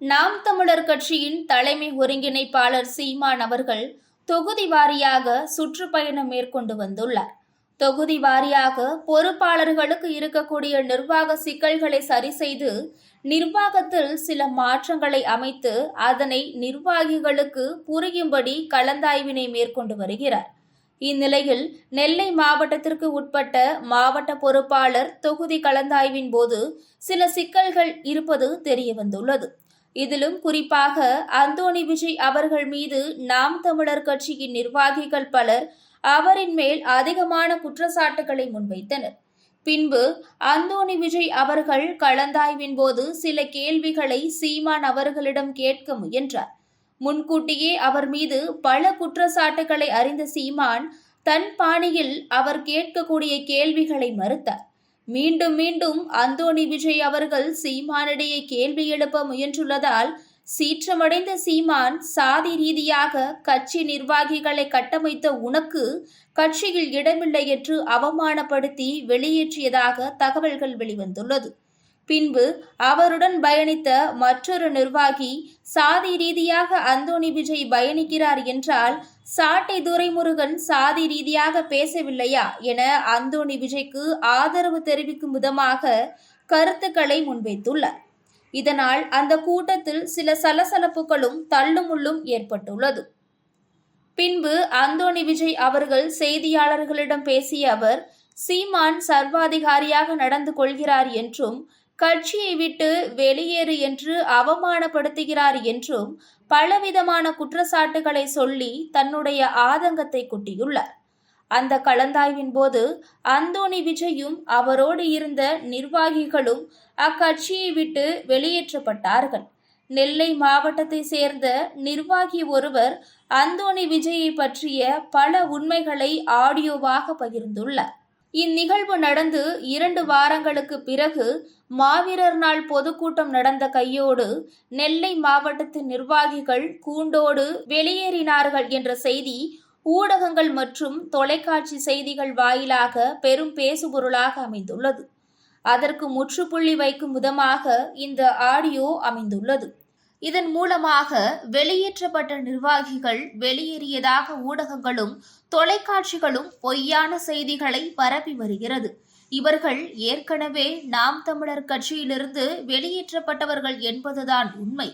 நாம் தமிழர் கட்சியின் தலைமை ஒருங்கிணைப்பாளர் சீமான் அவர்கள் தொகுதி வாரியாக சுற்றுப்பயணம் மேற்கொண்டு வந்துள்ளார். தொகுதி வாரியாக பொறுப்பாளர்களுக்கு இருக்கக்கூடிய நிர்வாக சிக்கல்களை சரி செய்து நிர்வாகத்தில் சில மாற்றங்களை அமைத்து அதனை நிர்வாகிகளுக்கு புரியும்படி கலந்தாய்வினை மேற்கொண்டு வருகிறார். இந்நிலையில் நெல்லை மாவட்டத்திற்கு உட்பட்ட மாவட்ட பொறுப்பாளர் தொகுதி கலந்தாய்வின் போது சில சிக்கல்கள் இருப்பது தெரியவந்துள்ளது. இதிலும் குறிப்பாக அந்தோணி விஜய் அவர்கள் மீது நாம் தமிழர் கட்சியின் நிர்வாகிகள் பலர் அவரின் மேல் அதிகமான குற்றச்சாட்டுகளை முன்வைத்தனர். பின்பு அந்தோணி விஜய் அவர்கள் கலந்தாய்வின் போது சில கேள்விகளை சீமான் அவர்களிடம் கேட்க முயன்றார். முன்கூட்டியே அவர் மீது பல குற்றச்சாட்டுகளை அறிந்த சீமான் தன் பாணியில் அவர் கேட்கக்கூடிய கேள்விகளை மறுத்தார். மீண்டும் மீண்டும் அந்தோணி விஜய் அவர்கள் சீமானிடையே கேள்வி எழுப்ப முயன்றுள்ளதால் சீற்றமடைந்த சீமான் சாதி ரீதியாக கட்சி நிர்வாகிகளை கட்டமைத்த உனக்கு கட்சியில் இடமில்லை என்று அவமானப்படுத்தி வெளியேற்றியதாக தகவல்கள் வெளிவந்துள்ளது. பின்பு அவருடன் பயணித்த மற்றொரு நிர்வாகி சாதி ரீதியாக அந்தோணி விஜய் பயணிக்கிறார் என்றால் சாட்டை துரைமுருகன் சாதி ரீதியாக பேசவில்லையா என அந்தோணி விஜய்க்கு ஆதரவு தெரிவிக்கும் விதமாக கருத்துக்களை முன்வைத்துள்ளார். இதனால் அந்த கூட்டத்தில் சில சலசலப்புகளும் தள்ளுமுள்ளும் ஏற்பட்டுள்ளது. பின்பு அந்தோணி விஜய் அவர்கள் செய்தியாளர்களிடம் பேசிய அவர் சீமான் சர்வாதிகாரியாக நடந்து கொள்கிறார் என்றும் கட்சியை விட்டு வெளியேறு என்று அவமானப்படுத்துகிறார் என்றும் பலவிதமான குற்றச்சாட்டுகளை சொல்லி தன்னுடைய ஆதங்கத்தை கொட்டியுள்ளார். அந்த கலந்தாய்வின் போது அந்தோணி விஜயும் அவரோடு இருந்த நிர்வாகிகளும் அக்கட்சியை விட்டு வெளியேற்றப்பட்டார்கள். நெல்லை மாவட்டத்தை சேர்ந்த நிர்வாகி ஒருவர் அந்தோணி விஜயை பற்றிய பல உண்மைகளை ஆடியோவாக பகிர்ந்துள்ளார். இந்நிகழ்வு நடந்து இரண்டு வாரங்களுக்கு பிறகு மாவீரர் நாள் பொதுக்கூட்டம் நடந்த கையோடு நெல்லை மாவட்டத்தின் நிர்வாகிகள் கூண்டோடு வெளியேறினார்கள் என்ற செய்தி ஊடகங்கள் மற்றும் தொலைக்காட்சி செய்திகள் வாயிலாக பெரும் பேசுபொருளாக அமைந்துள்ளது. அதற்கு முற்றுப்புள்ளி வைக்கும் விதமாக இந்த ஆடியோ அமைந்துள்ளது. இதன் மூலமாக வெளியேற்றப்பட்ட நிர்வாகிகள் வெளியேறியதாக ஊடகங்களும் தொலைக்காட்சிகளும் பொய்யான செய்திகளை பரப்பி வருகிறது. இவர்கள் ஏற்கனவே நாம் தமிழர் கட்சியிலிருந்து வெளியேற்றப்பட்டவர்கள் என்பதுதான் உண்மை.